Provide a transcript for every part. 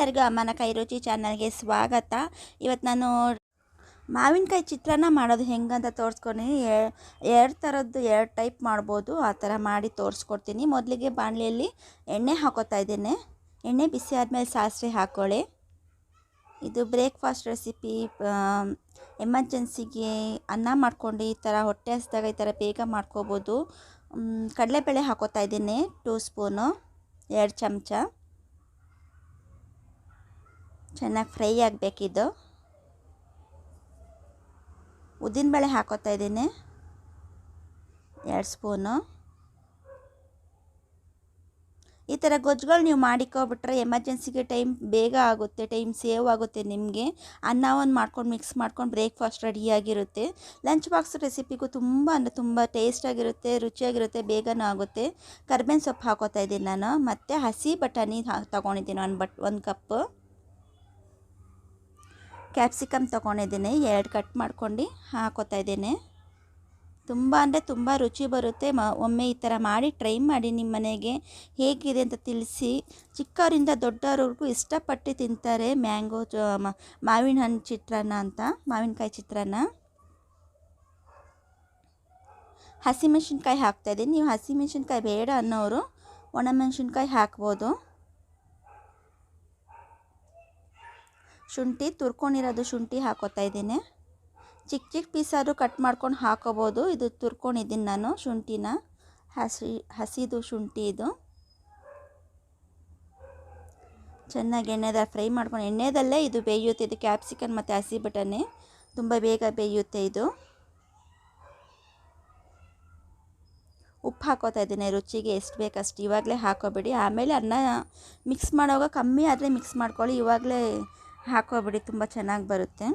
ಅಮ್ಮನ ಕೈ ರುಚಿ ಚಾನಲ್ಗೆ ಸ್ವಾಗತ. ಇವತ್ತು ನಾನು ಮಾವಿನಕಾಯಿ ಚಿತ್ರಾನ್ನ ಮಾಡೋದು ಹೆಂಗಂತ ತೋರಿಸ್ಕೊಂಡಿನಿ ಎರಡು ಥರದ್ದು ಎರಡು ಟೈಪ್ ಮಾಡ್ಬೋದು. ಆ ಥರ ಮಾಡಿ ತೋರಿಸ್ಕೊಡ್ತೀನಿ. ಮೊದಲಿಗೆ ಬಾಣಲೆಯಲ್ಲಿ ಎಣ್ಣೆ ಹಾಕೋತಾ ಇದ್ದೇನೆ. ಎಣ್ಣೆ ಬಿಸಿ ಆದಮೇಲೆ ಸಾಸಿವೆ ಹಾಕ್ಕೊಳ್ಳಿ ಇದು ಬ್ರೇಕ್ಫಾಸ್ಟ್ ರೆಸಿಪಿ. ಎಮರ್ಜೆನ್ಸಿಗೆ ಅನ್ನ ಮಾಡ್ಕೊಂಡು ಈ ಥರ ಹೊಟ್ಟೆ ಹಸಿದಾಗ ಈ ಥರ ಬೇಗ ಮಾಡ್ಕೋಬೋದು. ಕಡಲೆಬೇಳೆ ಹಾಕೋತಾ ಇದ್ದೀನಿ. Two spoon. ಎರಡು ಚಮಚ. ಚೆನ್ನಾಗಿ ಫ್ರೈ ಆಗಬೇಕಿದು. ಉದ್ದಿನಬೇಳೆ ಹಾಕೋತಾ ಇದ್ದೀನಿ. ಎರಡು ಸ್ಪೂನು. ಈ ಥರ ಗೊಜ್ಜುಗಳು ನೀವು ಮಾಡಿಕೊಬಿಟ್ರೆ ಎಮರ್ಜೆನ್ಸಿಗೆ ಟೈಮ್ ಬೇಗ ಆಗುತ್ತೆ, ಟೈಮ್ ಸೇವ್ ಆಗುತ್ತೆ ನಿಮಗೆ. ಅನ್ನ ಒಂದು ಮಾಡ್ಕೊಂಡು ಮಿಕ್ಸ್ ಮಾಡ್ಕೊಂಡು ಬ್ರೇಕ್ಫಾಸ್ಟ್ ರೆಡಿಯಾಗಿರುತ್ತೆ ಲಂಚ್ ಬಾಕ್ಸ್ ರೆಸಿಪಿಗೂ ತುಂಬ ಅಂದರೆ ತುಂಬ ಟೇಸ್ಟಾಗಿರುತ್ತೆ, ರುಚಿಯಾಗಿರುತ್ತೆ, ಬೇಗನೂ ಆಗುತ್ತೆ. ಕರ್ಬೇವಿನ ಸೊಪ್ಪು ಹಾಕೋತಾ ಇದ್ದೀನಿ ನಾನು. ಮತ್ತು ಹಸಿ ಬಟಾಣಿ ತೊಗೊಂಡಿದ್ದೀನಿ ಒಂದು ಬಟ್, ಒಂದು ಕಪ್ಪು. ಕ್ಯಾಪ್ಸಿಕಮ್ ತೊಗೊಂಡಿದ್ದೀನಿ, ಎರಡು ಕಟ್ ಮಾಡ್ಕೊಂಡು ಹಾಕೋತಾ ಇದ್ದೇನೆ. ತುಂಬ ಅಂದರೆ ತುಂಬ ರುಚಿ ಬರುತ್ತೆ. ಮ, ಒಮ್ಮೆ ಈ ಥರ ಮಾಡಿ ಟ್ರೈ ಮಾಡಿ ನಿಮ್ಮ ಮನೆಗೆ ಹೇಗಿದೆ ಅಂತ ತಿಳಿಸಿ. ಚಿಕ್ಕವರಿಂದ ದೊಡ್ಡವ್ರವ್ರಿಗೂ ಇಷ್ಟಪಟ್ಟು ತಿಂತಾರೆ ಮ್ಯಾಂಗೋ ಮಾವಿನ ಹಣ್ಣು ಚಿತ್ರಾನ್ನ ಅಂತ, ಮಾವಿನಕಾಯಿ ಚಿತ್ರಾನ್ನ. ಹಸಿಮೆಣ್ಸಿನ್ಕಾಯಿ ಹಾಕ್ತಾಯಿದ್ದೀನಿ ನೀವು ಹಸಿಮೆಣ್ಸಿನ್ಕಾಯಿ ಬೇಡ ಅನ್ನೋರು ಒಣಮೆಣ್ಸಿನ್ಕಾಯಿ ಹಾಕ್ಬೋದು. ಶುಂಠಿ ತುರ್ಕೊಂಡಿರೋದು ಶುಂಠಿ ಹಾಕೋತಾ ಇದ್ದೀನಿ. ಚಿಕ್ಕ ಚಿಕ್ಕ ಪೀಸಾದ್ರು ಕಟ್ ಮಾಡ್ಕೊಂಡು ಹಾಕೋಬೋದು. ಇದು ತುರ್ಕೊಂಡಿದ್ದೀನಿ ನಾನು ಶುಂಠಿನ. ಹಸಿ, ಹಸಿದು ಶುಂಠಿ ಇದು. ಚೆನ್ನಾಗಿ ಎಣ್ಣೆದ ಫ್ರೈ ಮಾಡ್ಕೊಂಡು, ಎಣ್ಣೆದಲ್ಲೇ ಇದು ಬೇಯುತ್ತೆ. ಇದು ಕ್ಯಾಪ್ಸಿಕನ್ ಮತ್ತು ಹಸಿ ಬಟಾಣಿ. ತುಂಬ ಬೇಗ ಬೇಯುತ್ತೆ ಇದು. ಉಪ್ಪು ಹಾಕೋತಾ ಇದ್ದೀನಿ. ರುಚಿಗೆ ಎಷ್ಟು ಬೇಕಷ್ಟು ಇವಾಗಲೇ ಹಾಕೋಬೇಡಿ. ಆಮೇಲೆ ಅನ್ನ ಮಿಕ್ಸ್ ಮಾಡೋವಾಗ ಕಮ್ಮಿ ಆದರೆ ಮಿಕ್ಸ್ ಮಾಡ್ಕೊಳ್ಳಿ. ಇವಾಗಲೇ ಹಾಕೋಬೇಡಿ ತುಂಬ ಚೆನ್ನಾಗಿ ಬರುತ್ತೆ.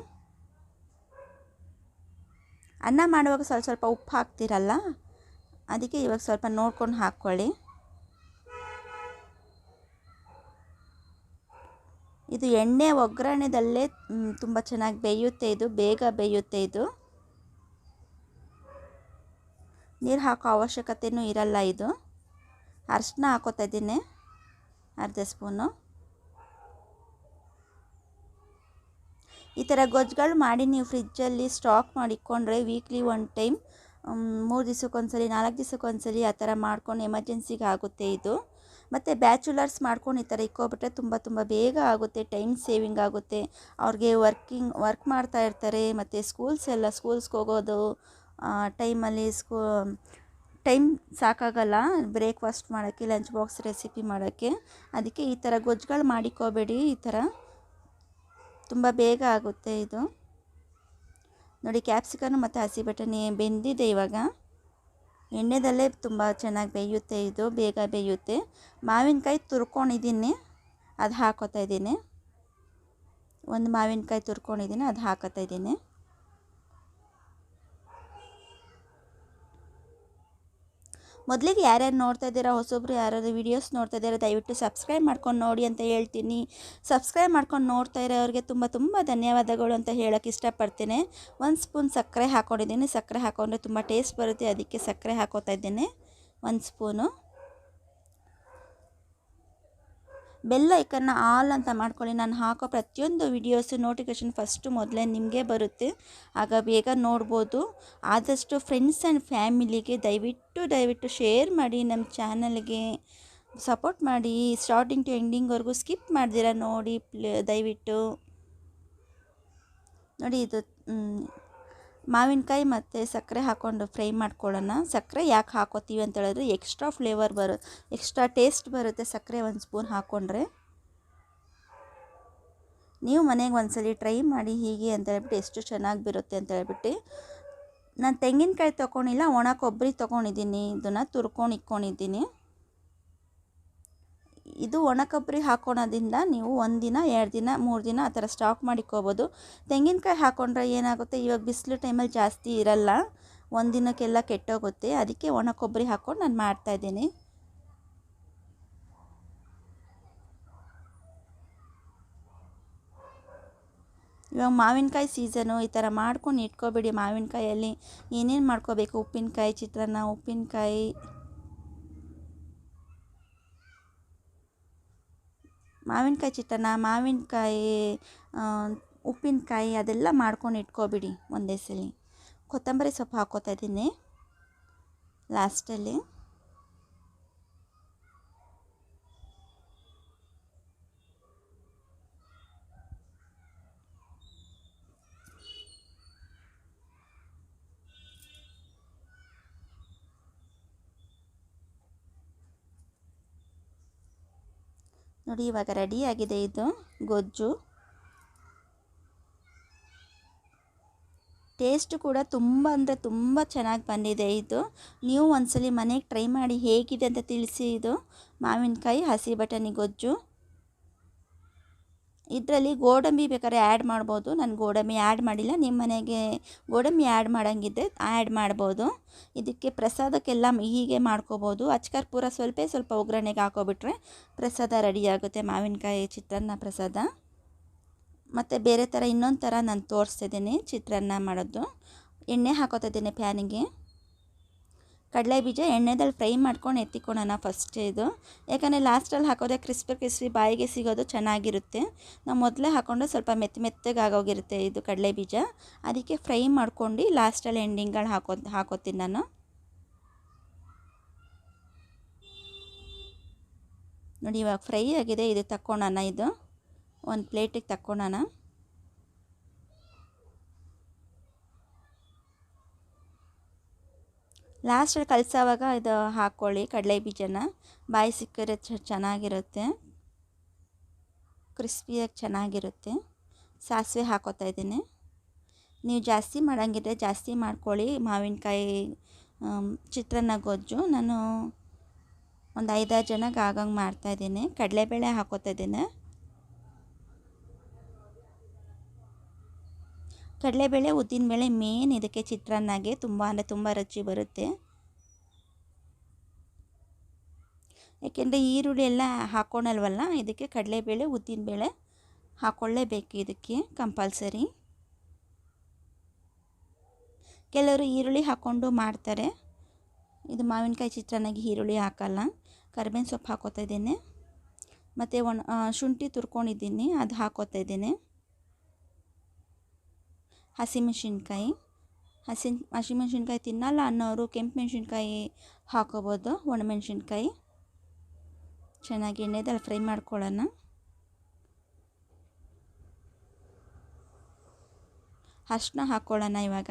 ಅನ್ನ ಮಾಡುವಾಗ ಸ್ವಲ್ಪ ಸ್ವಲ್ಪ ಉಪ್ಪು ಹಾಕ್ತಿರಲ್ಲ, ಅದಕ್ಕೆ ಇವಾಗ ಸ್ವಲ್ಪ ನೋಡ್ಕೊಂಡು ಹಾಕ್ಕೊಳ್ಳಿ. ಇದು ಎಣ್ಣೆ ಒಗ್ಗರಣೆದಲ್ಲೇ ತುಂಬ ಚೆನ್ನಾಗಿ ಬೇಯುತ್ತೆ ಇದು, ಬೇಗ ಬೇಯುತ್ತೆ ಇದು. ನೀರು ಹಾಕೋ ಅವಶ್ಯಕತೆಯೂ ಇರಲ್ಲ ಇದು. ಅರ್ಶಿನ ಹಾಕೋತಾ ಇದ್ದೀನಿ, ಅರ್ಧ ಸ್ಪೂನು. ಈ ಥರ ಗೊಜ್ಜುಗಳು ಮಾಡಿ ನೀವು ಫ್ರಿಜ್ಜಲ್ಲಿ ಸ್ಟಾಕ್ ಮಾಡಿಕೊಂಡ್ರೆ ವೀಕ್ಲಿ ಒನ್ ಟೈಮ್ ಮೂರು ದಿವ್ಸಕ್ಕೊಂದ್ಸಲಿ ನಾಲ್ಕು ದಿವ್ಸಕ್ಕೊಂದ್ಸಲಿ ಆ ಥರ ಮಾಡ್ಕೊಂಡು ಎಮರ್ಜೆನ್ಸಿಗೆ ಆಗುತ್ತೆ ಇದು. ಮತ್ತು ಬ್ಯಾಚುಲರ್ಸ್ ಮಾಡ್ಕೊಂಡು ಈ ಥರ ಇಕ್ಕೋಬಿಟ್ರೆ ತುಂಬ ತುಂಬ ಬೇಗ ಆಗುತ್ತೆ, ಟೈಮ್ ಸೇವಿಂಗ್ ಆಗುತ್ತೆ. ಅವ್ರಿಗೆ ವರ್ಕಿಂಗ್, ವರ್ಕ್ ಮಾಡ್ತಾ ಇರ್ತಾರೆ, ಮತ್ತು ಸ್ಕೂಲ್ಸ್ ಎಲ್ಲ, ಸ್ಕೂಲ್ಸ್ಗೆ ಹೋಗೋದು ಟೈಮಲ್ಲಿ ಸ್ಕೂ, ಟೈಮ್ ಸಾಕಾಗಲ್ಲ, ಬ್ರೇಕ್ಫಾಸ್ಟ್ ಮಾಡೋಕ್ಕೆ, ಲಂಚ್ ಬಾಕ್ಸ್ ರೆಸಿಪಿ ಮಾಡೋಕ್ಕೆ. ಅದಕ್ಕೆ ಈ ಥರ ಗೊಜ್ಜುಗಳು ಮಾಡಿಕೋಬೇಡಿ ಈ ಥರ ತುಂಬ ಬೇಗ ಆಗುತ್ತೆ ಇದು. ನೋಡಿ ಕ್ಯಾಪ್ಸಿಕನ್ನು ಮತ್ತು ಹಸಿ ಬಟಾಣಿ ಬೆಂದಿದೆ ಇವಾಗ. ಎಣ್ಣೆದಲ್ಲೇ ತುಂಬ ಚೆನ್ನಾಗಿ ಬೇಯುತ್ತೆ ಇದು, ಬೇಗ ಬೇಯುತ್ತೆ. ಮಾವಿನಕಾಯಿ ತುರ್ಕೊಂಡಿದ್ದೀನಿ, ಅದು ಹಾಕೋತಾ ಇದ್ದೀನಿ. ಒಂದು ಮಾವಿನಕಾಯಿ ತುರ್ಕೊಂಡಿದ್ದೀನಿ, ಅದು ಹಾಕೋತಾ ಇದ್ದೀನಿ. ಮೊದಲಿಗೆ ಯಾರ್ಯಾರು ನೋಡ್ತಾ ಇದ್ದೀರಾ, ಹೊಸೊಬ್ರು ಯಾರಾದ್ರು ವೀಡಿಯೋಸ್ ನೋಡ್ತಾ ಇದ್ದೀರಾ, ದಯವಿಟ್ಟು ಸಬ್ಸ್ಕ್ರೈಬ್ ಮಾಡ್ಕೊಂಡು ನೋಡಿ ಅಂತ ಹೇಳ್ತೀನಿ. ಸಬ್ಸ್ಕ್ರೈಬ್ ಮಾಡ್ಕೊಂಡು ನೋಡ್ತಾ ಇರೋರಿಗೆ ತುಂಬ ತುಂಬ ಧನ್ಯವಾದಗಳು ಅಂತ ಹೇಳೋಕ್ಕೆ ಇಷ್ಟಪಡ್ತೇನೆ. ಒಂದು ಸ್ಪೂನ್ ಸಕ್ಕರೆ ಹಾಕ್ಕೊಂಡಿದ್ದೀನಿ ಸಕ್ಕರೆ ಹಾಕೊಂಡ್ರೆ ತುಂಬ ಟೇಸ್ಟ್ ಬರುತ್ತೆ. ಅದಕ್ಕೆ ಸಕ್ಕರೆ ಹಾಕೋತಾ ಇದ್ದೇನೆ. ಒಂದು ಸ್ಪೂನು ಬೆಲ್ಲ ಐಕನ್ನ ಆಲ್ ಅಂತ ಮಾಡ್ಕೊಳ್ಳಿ. ನಾನು ಹಾಕೋ ಪ್ರತಿಯೊಂದು ವಿಡಿಯೋಸು ನೋಟಿಫಿಕೇಷನ್ ಫಸ್ಟು ಮೊದಲೇ ನಿಮಗೆ ಬರುತ್ತೆ. ಆಗ ಬೇಗ ನೋಡ್ಬೋದು. ಆದಷ್ಟು ಫ್ರೆಂಡ್ಸ್ ಆ್ಯಂಡ್ ಫ್ಯಾಮಿಲಿಗೆ ದಯವಿಟ್ಟು ದಯವಿಟ್ಟು ಶೇರ್ ಮಾಡಿ ನಮ್ಮ ಚಾನಲ್ಗೆ ಸಪೋರ್ಟ್ ಮಾಡಿ. ಸ್ಟಾರ್ಟಿಂಗ್ ಟು ಎಂಡಿಂಗ್ವರೆಗೂ ಸ್ಕಿಪ್ ಮಾಡ್ದಿರ ನೋಡಿ, ಪ್ಲೇ, ದಯವಿಟ್ಟು. ನೋಡಿ ಇದು ಮಾವಿನಕಾಯಿ ಮತ್ತು ಸಕ್ಕರೆ ಹಾಕ್ಕೊಂಡು ಫ್ರೈ ಮಾಡ್ಕೊಳ್ಳೋಣ. ಸಕ್ಕರೆ ಯಾಕೆ ಹಾಕೋತೀವಿ ಅಂತ ಹೇಳಿದ್ರೆ ಎಕ್ಸ್ಟ್ರಾ ಫ್ಲೇವರ್ ಬರು ಎಕ್ಸ್ಟ್ರಾ ಟೇಸ್ಟ್ ಬರುತ್ತೆ ಸಕ್ಕರೆ ಒಂದು ಸ್ಪೂನ್ ಹಾಕ್ಕೊಂಡ್ರೆ ನೀವು ಮನೆಗೆ ಒಂದ್ಸಲಿ ಟ್ರೈ ಮಾಡಿ ಹೀಗೆ ಅಂತ ಹೇಳ್ಬಿಟ್ಟು ಎಷ್ಟು ಚೆನ್ನಾಗಿ ಬರುತ್ತೆ ಅಂತ ಹೇಳ್ಬಿಟ್ಟು. ನಾನು ತೆಂಗಿನಕಾಯಿ ತೊಗೊಂಡಿಲ್ಲ, ಒಣ ಕೊಬ್ಬರಿ ತೊಗೊಂಡಿದ್ದೀನಿ, ಇದನ್ನು ತುರ್ಕೊಂಡು ಇಕ್ಕೊಂಡಿದ್ದೀನಿ ಇದು ಒಣ ಕೊಬ್ಬರಿ ಹಾಕೊಳೋದ್ರಿಂದ ನೀವು ಒಂದಿನ ಎರಡು ದಿನ, ಮೂರು ದಿನ ಆ ಥರ ಸ್ಟಾಕ್ ಮಾಡಿಕೋಬೋದು. ತೆಂಗಿನಕಾಯಿ ಹಾಕ್ಕೊಂಡ್ರೆ ಏನಾಗುತ್ತೆ? ಇವಾಗ ಬಿಸಿಲು ಟೈಮಲ್ಲಿ ಜಾಸ್ತಿ ಇರಲ್ಲ. ಒಂದಿನಕ್ಕೆಲ್ಲ ಕೆಟ್ಟೋಗುತ್ತೆ. ಅದಕ್ಕೆ ಒಣ ಕೊಬ್ಬರಿ ಹಾಕ್ಕೊಂಡು ನಾನು ಮಾಡ್ತಾಯಿದ್ದೀನಿ ಇವಾಗ ಮಾವಿನಕಾಯಿ ಸೀಸನು ಈ ಥರ ಮಾಡ್ಕೊಂಡು ಇಟ್ಕೋಬೇಡಿ ಮಾವಿನಕಾಯಲ್ಲಿ. ಏನೇನು ಮಾಡ್ಕೋಬೇಕು? ಉಪ್ಪಿನಕಾಯಿ, ಚಿತ್ರಾನ್ನ, ಉಪ್ಪಿನಕಾಯಿ. ಮಾವಿನಕಾಯಿ ಚಿತ್ರಾನ್ನ ಮಾವಿನಕಾಯಿ ಉಪ್ಪಿನಕಾಯಿ ಅದೆಲ್ಲ ಮಾಡ್ಕೊಂಡು ಇಟ್ಕೊಬಿಡಿ ಒಂದೇ ಸಲ. ಕೊತ್ತಂಬರಿ ಸೊಪ್ಪು ಹಾಕ್ಕೋತಾ ಇದ್ದೀನಿ ಲಾಸ್ಟಲ್ಲಿ. ನೋಡಿ, ಇವಾಗ ರೆಡಿಯಾಗಿದೆ ಇದು ಗೊಜ್ಜು. ಟೇಸ್ಟ್ ಕೂಡ ತುಂಬ ಅಂದರೆ ತುಂಬ ಚೆನ್ನಾಗಿ ಬಂದಿದೆ ಇದು. ನೀವು ಒಂದ್ಸಲಿ ಮನೆಗೆ ಟ್ರೈ ಮಾಡಿ ಹೇಗಿದೆ ಅಂತ ತಿಳಿಸಿ ಇದು. ಮಾವಿನಕಾಯಿ ಹಸಿ ಬಟಾಣಿ ಗೊಜ್ಜು. ಇದರಲ್ಲಿ ಗೋಡಂಬಿ ಬೇಕಾದ್ರೆ ಆ್ಯಡ್ ಮಾಡ್ಬೋದು. ನಾನು ಗೋಡಂಬಿ ಆ್ಯಡ್ ಮಾಡಿಲ್ಲ. ನಿಮ್ಮ ಮನೆಗೆ ಗೋಡಂಬಿ ಆ್ಯಡ್ ಮಾಡೋಂಗಿದ್ರೆ ಆ್ಯಡ್ ಮಾಡ್ಬೋದು. ಇದಕ್ಕೆ ಪ್ರಸಾದಕ್ಕೆಲ್ಲ ಹೀಗೆ ಮಾಡ್ಕೋಬೋದು. ಅಚ್ಕರ್ಪೂರ ಸ್ವಲ್ಪ ಸ್ವಲ್ಪ ಒಗ್ಗರಣೆಗೆ ಹಾಕೋಬಿಟ್ರೆ ಪ್ರಸಾದ ರೆಡಿ ಆಗುತ್ತೆ. ಮಾವಿನಕಾಯಿ ಚಿತ್ರಾನ್ನ ಪ್ರಸಾದ. ಮತ್ತು ಬೇರೆ ಥರ ಇನ್ನೊಂದು ಥರ ನಾನು ತೋರಿಸ್ತಿದ್ದೀನಿ ಚಿತ್ರಾನ್ನ ಮಾಡೋದು. ಎಣ್ಣೆ ಹಾಕೋತಿದ್ದೀನಿ ಪ್ಯಾನಿಗೆ. ಕಡಲೆ ಬೀಜ ಎಣ್ಣೆದಲ್ಲಿ ಫ್ರೈ ಮಾಡ್ಕೊಂಡು ಎತ್ತಿಕೊಳ್ಳೋಣ ಫಸ್ಟ್ ಇದು. ಯಾಕಂದರೆ ಲಾಸ್ಟಲ್ಲಿ ಹಾಕೋದೆ ಕ್ರಿಸ್ಪಿ ಕ್ರಿಸ್ಪಿ ಬಾಯಿಗೆ ಸಿಗೋದು ಚೆನ್ನಾಗಿರುತ್ತೆ. ನಾವು ಮೊದಲೇ ಹಾಕ್ಕೊಂಡು ಸ್ವಲ್ಪ ಮೆತ್ತ ಮೆತ್ತಗೆ ಆಗೋಗಿರುತ್ತೆ ಇದು ಕಡಲೆ ಬೀಜ. ಅದಕ್ಕೆ ಫ್ರೈ ಮಾಡ್ಕೊಂಡು ಲಾಸ್ಟಲ್ಲಿ ಎಂಡಿಂಗ್ಗಳು ಹಾಕೋ, ಹಾಕೋತೀನಿ ನಾನು. ನೋಡಿ ಇವಾಗ ಫ್ರೈ ಆಗಿದೆ, ಇದು ತಕ್ಕೊಳ್ಳೋಣ ಇದು. ಒಂದು ಪ್ಲೇಟಿಗೆ ತಕ್ಕೊಳ್ಳೋಣ ಲಾಸ್ಟಲ್ಲಿ ಕಲಸೋವಾಗ ಇದು ಹಾಕ್ಕೊಳ್ಳಿ ಕಡಲೆ ಬೀಜನ. ಬಾಯಿ ಸಿಕ್ಕರೆ ಚೆನ್ನಾಗಿರುತ್ತೆ. ಕ್ರಿಸ್ಪಿಯಾಗಿ ಚೆನ್ನಾಗಿರುತ್ತೆ. ಸಾಸಿವೆ ಹಾಕೋತಾ ಇದ್ದೀನಿ. ನೀವು ಜಾಸ್ತಿ ಮಾಡೋಂಗಿದ್ರೆ ಜಾಸ್ತಿ ಮಾಡ್ಕೊಳ್ಳಿ. ಮಾವಿನಕಾಯಿ ಚಿತ್ರಾನ್ನ ಗೊಜ್ಜು. ನಾನು ಒಂದು ಐದಾರು ಜನಕ್ಕೆ ಆಗಂಗೆ ಮಾಡ್ತಾಯಿದ್ದೀನಿ ಕಡಲೆಬೇಳೆ ಹಾಕೋತಾ ಇದ್ದೀನಿ. ಕಡಲೆಬೇಳೆ, ಉದ್ದಿನಬೇಳೆ ಮೇನ್ ಇದಕ್ಕೆ ಚಿತ್ರಾನ್ನಗೆ ತುಂಬ ಅಂದರೆ ತುಂಬ ರುಚಿ ಬರುತ್ತೆ. ಏಕೆಂದರೆ ಈರುಳ್ಳಿ ಎಲ್ಲ ಹಾಕ್ಕೊಳಲ್ವಲ್ಲ ಇದಕ್ಕೆ ಕಡಲೆಬೇಳೆ, ಉದ್ದಿನಬೇಳೆ ಹಾಕ್ಕೊಳ್ಳೇಬೇಕು ಇದಕ್ಕೆ ಕಂಪಲ್ಸರಿ ಕೆಲವರು ಈರುಳ್ಳಿ ಹಾಕ್ಕೊಂಡು ಮಾಡ್ತಾರೆ. ಇದು ಮಾವಿನಕಾಯಿ ಚಿತ್ರಾನ್ನಾಗಿ ಈರುಳ್ಳಿ ಹಾಕಲ್ಲ. ಕರ್ಬೇವಿನ ಸೊಪ್ಪು ಹಾಕೋತಾ ಇದ್ದೇನೆ. ಮತ್ತು ಒಣ ಶುಂಠಿ ತುರ್ಕೊಂಡಿದ್ದೀನಿ, ಅದು ಹಾಕೋತಾ ಇದ್ದೀನಿ. ಹಸಿಮೆಣ್ಸಿನ್ಕಾಯಿ ಹಸಿ ಹಸಿಮೆಣ್ಸಿನ್ಕಾಯಿ ತಿನ್ನಲ್ಲ ಅನ್ನೋರು ಕೆಂಪು ಮೆಣಸಿನ್ಕಾಯಿ ಹಾಕೋಬೋದು ಒಣಮೆಣ್ಸಿನ್ಕಾಯಿ ಚೆನ್ನಾಗಿ ಎಣ್ಣೆದಲ್ಲಿ ಫ್ರೈ ಮಾಡ್ಕೊಳ್ಳೋಣ. ಅರ್ಶಿನ ಹಾಕ್ಕೊಳ್ಳೋಣ ಇವಾಗ.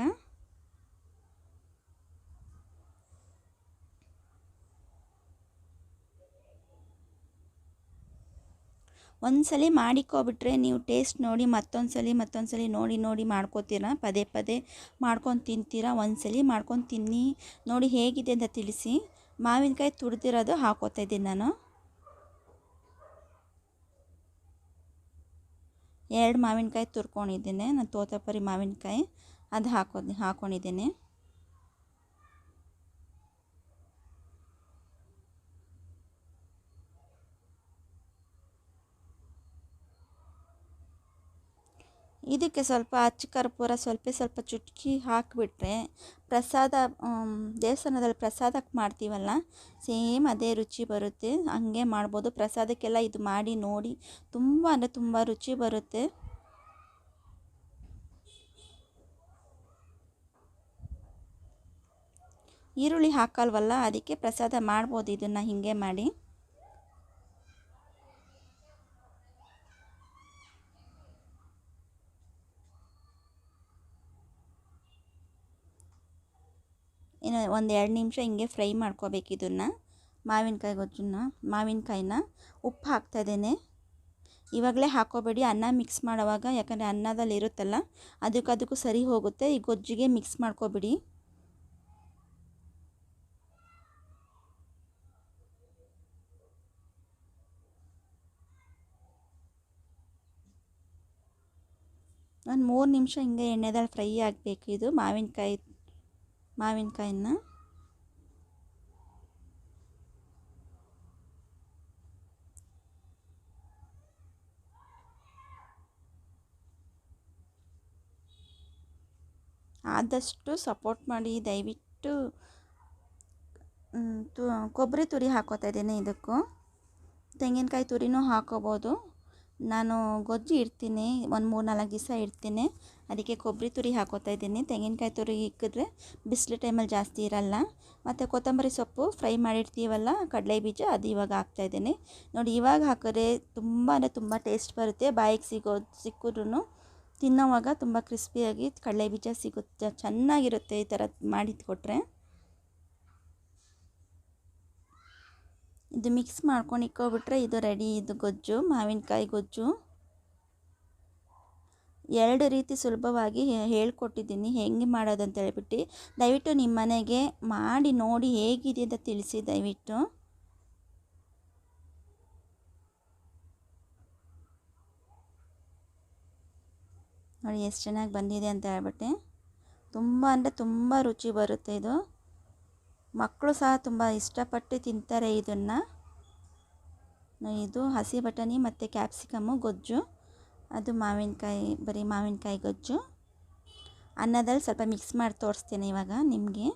ಒಂದು ಸಲ ಮಾಡಿಕೊಬಿಟ್ರೆ ನೀವು ಟೇಸ್ಟ್ ನೋಡಿ ಮತ್ತೊಂದು ಸಲ ಮತ್ತೊಂದು ಸಲ ನೋಡಿ ನೋಡಿ ಮಾಡ್ಕೋತೀರ? ಪದೇ ಪದೇ ಮಾಡ್ಕೊಂಡು ತಿಂತೀರ? ಒಂದು ಸಲ ಮಾಡ್ಕೊಂಡು ತಿನ್ನಿ. ನೋಡಿ ಹೇಗಿದೆ ಅಂತ ತಿಳಿಸಿ. ಮಾವಿನಕಾಯಿ ತುರಿದಿರೋದು ಹಾಕೋತಾ ಇದ್ದೀನಿ ನಾನು. ಎರಡು ಮಾವಿನಕಾಯಿ ತುರ್ಕೊಂಡಿದ್ದೀನಿ. ನಾನು ತೋತಪರಿ ಮಾವಿನಕಾಯಿ. ಅದು ಹಾಕೋದು ಹಾಕ್ಕೊಂಡಿದ್ದೀನಿ ಇದಕ್ಕೆ ಸ್ವಲ್ಪ ಅಚ್ಚ ಕರ್ಪೂರ ಸ್ವಲ್ಪ ಸ್ವಲ್ಪ ಚುಟ್ಕಿ ಹಾಕಿಬಿಟ್ರೆ ಪ್ರಸಾದ ದೇವಸ್ಥಾನದಲ್ಲಿ ಪ್ರಸಾದಕ್ಕೆ ಮಾಡ್ತೀವಲ್ಲ, ಸೇಮ್ ಅದೇ ರುಚಿ ಬರುತ್ತೆ. ಹಂಗೆ ಮಾಡ್ಬೋದು. ಪ್ರಸಾದಕ್ಕೆಲ್ಲ ಇದು ಮಾಡಿ, ನೋಡಿ, ತುಂಬ ಅಂದರೆ ತುಂಬ ರುಚಿ ಬರುತ್ತೆ. ಈರುಳ್ಳಿ ಹಾಕಲ್ವಲ್ಲ, ಅದಕ್ಕೆ ಪ್ರಸಾದ ಮಾಡ್ಬೋದು. ಇದನ್ನು ಹೀಗೆ ಮಾಡಿ. ಇನ್ನು ಒಂದು ಎರಡು ನಿಮಿಷ ಹಿಂಗೆ ಫ್ರೈ ಮಾಡ್ಕೋಬೇಕು ಇದನ್ನು, ಮಾವಿನಕಾಯಿ ಗೊಜ್ಜನ್ನ, ಮಾವಿನಕಾಯಿನ ಉಪ್ಪು ಹಾಕ್ತಾಯಿದ್ದೇನೆ ಇವಾಗಲೇ ಹಾಕೋಬೇಡಿ, ಅನ್ನ ಮಿಕ್ಸ್ ಮಾಡೋವಾಗ, ಯಾಕಂದರೆ ಅನ್ನದಲ್ಲಿ ಇರುತ್ತಲ್ಲ ಅದಕ್ಕೆ ಅದಕ್ಕೂ ಸರಿ ಹೋಗುತ್ತೆ. ಈ ಗೊಜ್ಜಿಗೆ ಮಿಕ್ಸ್ ಮಾಡ್ಕೋಬಿಡಿ. ಒಂದು ಮೂರು ನಿಮಿಷ ಹಿಂಗೆ ಎಣ್ಣೆದಲ್ಲಿ ಫ್ರೈ ಆಗಬೇಕು ಇದು, ಮಾವಿನಕಾಯಿ ಮಾವಿನಕಾಯಿನ. ಆದಷ್ಟು ಸಪೋರ್ಟ್ ಮಾಡಿ ದಯವಿಟ್ಟು ಕೊಬ್ಬರಿ ತುರಿ ಹಾಕೋತಾ ಇದ್ದೀನಿ ಇದಕ್ಕೂ. ತೆಂಗಿನಕಾಯಿ ತುರಿನೂ ಹಾಕೋಬೋದು. ನಾನು ಗೊಜ್ಜು ಇಡ್ತೀನಿ, ಒಂದು ಮೂರು ನಾಲ್ಕು ದಿವಸ ಇಡ್ತೀನಿ. ಅದಕ್ಕೆ ಕೊಬ್ಬರಿ ತುರಿ ಹಾಕೋತಾ ಇದ್ದೀನಿ. ತೆಂಗಿನಕಾಯಿ ತುರಿ ಇಕ್ಕಿದ್ರೆ ಬಿಸಿಲು ಟೈಮಲ್ಲಿ ಜಾಸ್ತಿ ಇರಲ್ಲ. ಮತ್ತು ಕೊತ್ತಂಬರಿ ಸೊಪ್ಪು ಫ್ರೈ ಮಾಡಿರ್ತೀವಲ್ಲ, ಕಡಲೆ ಬೀಜ ಅದು ಇವಾಗ ಹಾಕ್ತಾಯಿದ್ದೀನಿ ನೋಡಿ, ಇವಾಗ ಹಾಕಿದ್ರೆ ತುಂಬ ಅಂದರೆ ತುಂಬ ಟೇಸ್ಟ್ ಬರುತ್ತೆ. ಬಾಯಿಗೆ ಸಿಗೋ ಸಿಕ್ಕಿದ್ರೂ ತಿನ್ನೋವಾಗ ತುಂಬ ಕ್ರಿಸ್ಪಿಯಾಗಿ ಕಡಲೆ ಬೀಜ ಸಿಗುತ್ತೆ. ಚೆನ್ನಾಗಿರುತ್ತೆ ಈ ಥರ ಮಾಡಿದ್ದು ಕೊಟ್ಟರೆ ಇದು ಮಿಕ್ಸ್ ಮಾಡ್ಕೊಂಡು ಇಕ್ಕೋಬಿಟ್ರೆ ಇದು ರೆಡಿ ಇದು ಗೊಜ್ಜು, ಮಾವಿನಕಾಯಿ ಗೊಜ್ಜು. ಎರಡು ರೀತಿ ಸುಲಭವಾಗಿ ಹೇಳ್ಕೊಟ್ಟಿದ್ದೀನಿ. ಹೆಂಗೆ ಮಾಡೋದು ಅಂತ ಹೇಳ್ಬಿಟ್ಟು ದಯವಿಟ್ಟು ನಿಮ್ಮ ಮನೆಗೆ ಮಾಡಿ ನೋಡಿ ಹೇಗಿದೆ ಅಂತ ತಿಳಿಸಿ ದಯವಿಟ್ಟು. ನೋಡಿ ಎಷ್ಟು ಚೆನ್ನಾಗಿ ಬಂದಿದೆ ಅಂತ ಹೇಳ್ಬಿಟ್ಟೆ. ತುಂಬ ಅಂದರೆ ತುಂಬ ರುಚಿ ಬರುತ್ತೆ ಇದು. ಮಕ್ಕಳು ಸಹ ತುಂಬ ಇಷ್ಟಪಟ್ಟು ತಿಂತಾರೆ ಇದನ್ನು. ಇದು ಹಸಿ ಬಟಾಣಿ ಮತ್ತು ಕ್ಯಾಪ್ಸಿಕಮ್ಮು ಗೊಜ್ಜು. ಅದು ಮಾವಿನಕಾಯಿ, ಬರೀ ಮಾವಿನಕಾಯಿ ಗೊಜ್ಜು. ಅನ್ನದಲ್ಲಿ ಸ್ವಲ್ಪ ಮಿಕ್ಸ್ ಮಾಡಿ ತೋರಿಸ್ತೇನೆ ಇವಾಗ ನಿಮಗೆ.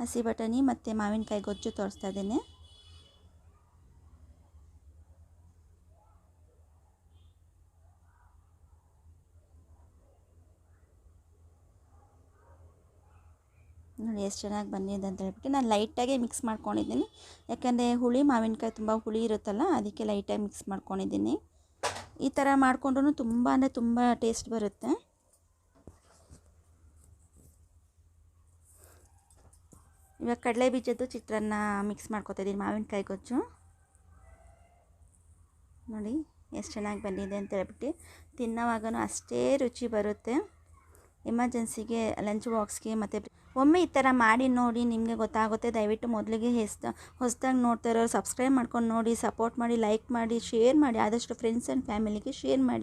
ಹಸಿ ಬಟಾಣಿ ಮತ್ತು ಮಾವಿನಕಾಯಿ ಗೊಜ್ಜು ತೋರಿಸ್ತಾ ಇದ್ದೇನೆ. ನೋಡಿ ಎಷ್ಟು ಚೆನ್ನಾಗಿ ಬಂದಿದೆ ಅಂತ ಹೇಳ್ಬಿಟ್ಟು ನಾನು ಲೈಟಾಗೆ ಮಿಕ್ಸ್ ಮಾಡ್ಕೊಂಡಿದ್ದೀನಿ. ಯಾಕಂದರೆ ಹುಳಿ, ಮಾವಿನಕಾಯಿ ತುಂಬ ಹುಳಿ ಇರುತ್ತಲ್ಲ, ಅದಕ್ಕೆ ಲೈಟಾಗಿ ಮಿಕ್ಸ್ ಮಾಡ್ಕೊಂಡಿದ್ದೀನಿ. ಈ ಥರ ಮಾಡಿಕೊಂಡ್ರೂ ತುಂಬ ಅಂದರೆ ತುಂಬ ಟೇಸ್ಟ್ ಬರುತ್ತೆ. ಇವಾಗ ಕಡಲೆ ಬೀಜದ್ದು ಚಿತ್ರಾನ್ನ ಮಿಕ್ಸ್ ಮಾಡ್ಕೊತಿದ್ದೀನಿ, ಮಾವಿನಕಾಯಿ ಗೊಜ್ಜು. ನೋಡಿ, ಎಷ್ಟು ಚೆನ್ನಾಗಿ ಬಂದಿದೆ ಅಂತ ಹೇಳ್ಬಿಟ್ಟು ತಿನ್ನೋವಾಗೂ ಅಷ್ಟೇ ರುಚಿ ಬರುತ್ತೆ. ಎಮರ್ಜೆನ್ಸಿಗೆ, ಲಂಚ್ ಬಾಕ್ಸ್ಗೆ ಮತ್ತು ಒಮ್ಮೆ ಈ ಥರ ಮಾಡಿ ನೋಡಿ ನಿಮಗೆ ಗೊತ್ತಾಗುತ್ತೆ. ದಯವಿಟ್ಟು ಮೊದಲಿಗೆ ಹೆಸ್ತ ಹೊಸ್ದಾಗಿ ನೋಡ್ತಾ ಇರೋರು ಸಬ್ಸ್ಕ್ರೈಬ್ ಮಾಡ್ಕೊಂಡು ನೋಡಿ, ಸಪೋರ್ಟ್ ಮಾಡಿ, ಲೈಕ್ ಮಾಡಿ, ಶೇರ್ ಮಾಡಿ. ಆದಷ್ಟು ಫ್ರೆಂಡ್ಸ್ ಆ್ಯಂಡ್ ಫ್ಯಾಮಿಲಿಗೆ ಶೇರ್ ಮಾಡಿ.